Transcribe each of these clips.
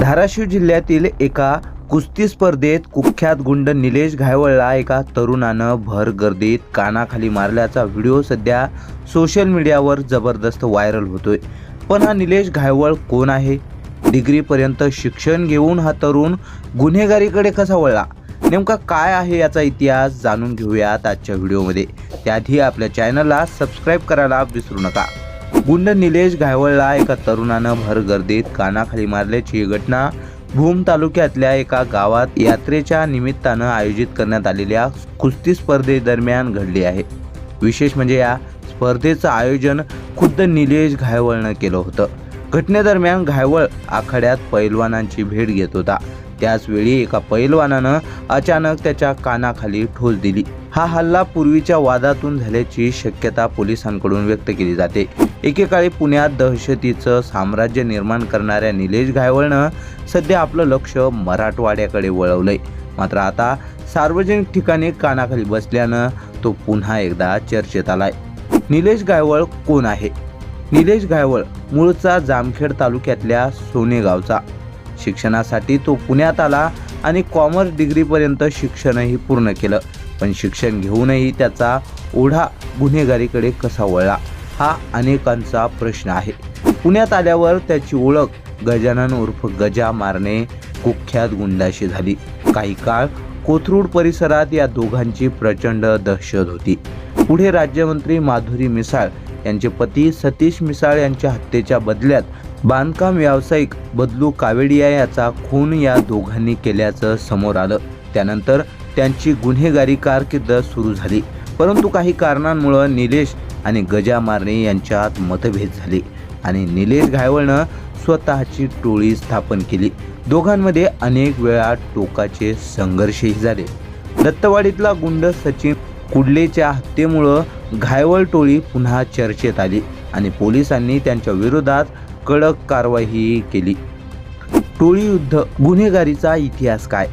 धाराशिव जिल्ह्यातील एका कुस्ती स्पर्धेत कुख्यात गुंड निलेश घायवळला एका तरुणानं भर गर्दीत कानाखाली मारल्याचा व्हिडिओ सध्या सोशल मीडियावर जबरदस्त व्हायरल होतोय. पण हा निलेश घायवळ कोण आहे? डिग्रीपर्यंत शिक्षण घेऊन हा तरुण गुन्हेगारीकडे कसा वळला? नेमका काय आहे याचा इतिहास जाणून घेऊयात आजच्या व्हिडिओमध्ये. त्याआधी आपल्या चॅनलला सबस्क्राईब करायला विसरू नका. गुंड निलेश घायवळला एका तरुणानं भर गर्दीत कानाखाली मारल्याची घटना भूम तालुक्यातल्या एका गावात यात्रेच्या निमित्तानं आयोजित करण्यात आलेल्या कुस्ती स्पर्धेदरम्यान घडली आहे. विशेष म्हणजे या स्पर्धेचं आयोजन खुद्द निलेश घायवळनं केलं होतं. घटनेदरम्यान घायवळ आखाड्यात पैलवानांची भेट घेत होता. त्याचवेळी एका पैलवानानं अचानक त्याच्या कानाखाली ठोस दिली. हा हल्ला पूर्वीच्या वादातून झाल्याची शक्यता पोलिसांकडून व्यक्त केली जाते. एकेकाळी पुण्यात दहशतीचं साम्राज्य निर्माण करणाऱ्या निलेश घायवळनं सध्या आपलं लक्ष मराठवाड्याकडे वळवलंय. मात्र आता सार्वजनिक ठिकाणी कानाखाली बसल्यानं तो पुन्हा एकदा चर्चेत आलाय. निलेश गायवळ कोण आहे? निलेश गायवळ मूळचा जामखेड तालुक्यातल्या सोनेगावचा. शिक्षणासाठी तो पुण्यात आला आणि कॉमर्स डिग्रीपर्यंत शिक्षणही पूर्ण केलं. पण शिक्षण घेऊनही त्याचा ओढा गुन्हेगारीकडे कसा वळला? हा अनेकांचा प्रश्न आहे. पुण्यात आल्यावर त्याची ओळख गजानन उर्फ गजा मारणे कुख्यात गुंडाशी झाली. काही काळ कोथरूड परिसरात या दोघांची प्रचंड दहशत होती. पुढे राज्यमंत्री माधुरी मिसाळ यांचे पती सतीश मिसाळ यांच्या हत्येच्या बदल्यात बांधकाम व्यावसायिक बदलू कावेडिया याचा खून या दोघांनी केल्याचं समोर आलं. त्यानंतर त्यांची गुन्हेगारी कारकीर्द सुरू झाली. परंतु काही कारणांमुळं निलेश आणि गजा मारणे यांच्यात मतभेद झाले आणि निलेश घायवळनं स्वतःची टोळी स्थापन केली. दोघांमध्ये अनेक वेळा टोकाचे संघर्षही झाले. दत्तवाडीतला गुंड सचिन कुडलेच्या हत्येमुळं घायवळ टोळी पुन्हा चर्चेत आली आणि पोलिसांनी त्यांच्या विरोधात कडक कारवाई केली. टोळी युद्ध गुन्हेगारीचा इतिहास काय?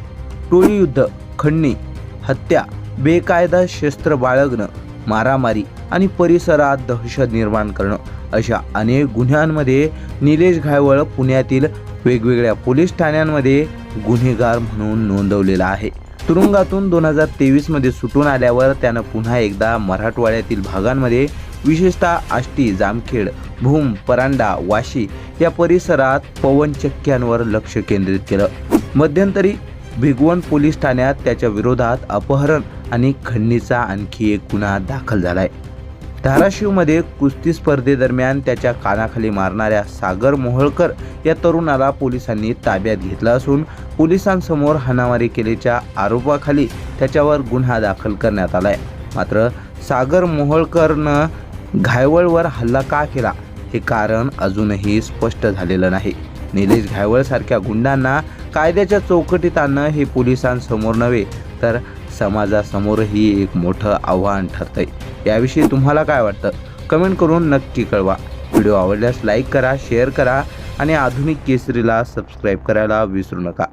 टोळी युद्ध खंडणी हत्या बेकायदा शस्त्र बाळगणं मारामारी आणि परिसरात दहशत निर्माण करणं अशा अनेक गुन्ह्यांमध्ये निलेश घायवळ पुण्यातील वेगवेगळ्या पोलीस ठाण्यांमध्ये गुन्हेगार म्हणून नोंदवलेला आहे. तुरुंगातून दोन हजार तेवीसमध्ये सुटून आल्यावर त्यानं पुन्हा एकदा मराठवाड्यातील भागांमध्ये विशेषतः आष्टी जामखेड भूम परांडा वाशी या परिसरात पवनचक्क्यांवर लक्ष केंद्रित केलं. मध्यंतरी भिगवण पोलीस ठाण्यात त्याच्या विरोधात अपहरण आणि खंडणीचा आणखी एक गुन्हा दाखल झालाय. धाराशिवमध्ये कुस्ती स्पर्धेदरम्यान त्याच्या कानाखाली मारणाऱ्या सागर मोहोळकर या तरुणाला पोलिसांनी ताब्यात घेतलं असून पोलिसांसमोर हाणामारी केल्याच्या आरोपाखाली त्याच्यावर गुन्हा दाखल करण्यात आलाय. मात्र सागर मोहोळकरनं घायवळवर हल्ला का केला? हे कारण अजूनही स्पष्ट झालेलं नाही. निलेश घायवळसारख्या गुंडांना कायद्याच्या चौकटीत आणणं हे पोलिसांसमोर नव्हे तर समाजासमोरही एक मोठं आव्हान ठरतंय. याविषयी तुम्हाला काय वाटतं? कमेंट करून नक्की कळवा. व्हिडिओ आवडल्यास लाईक करा शेअर करा आणि आधुनिक केसरीला सबस्क्राईब करायला विसरू नका.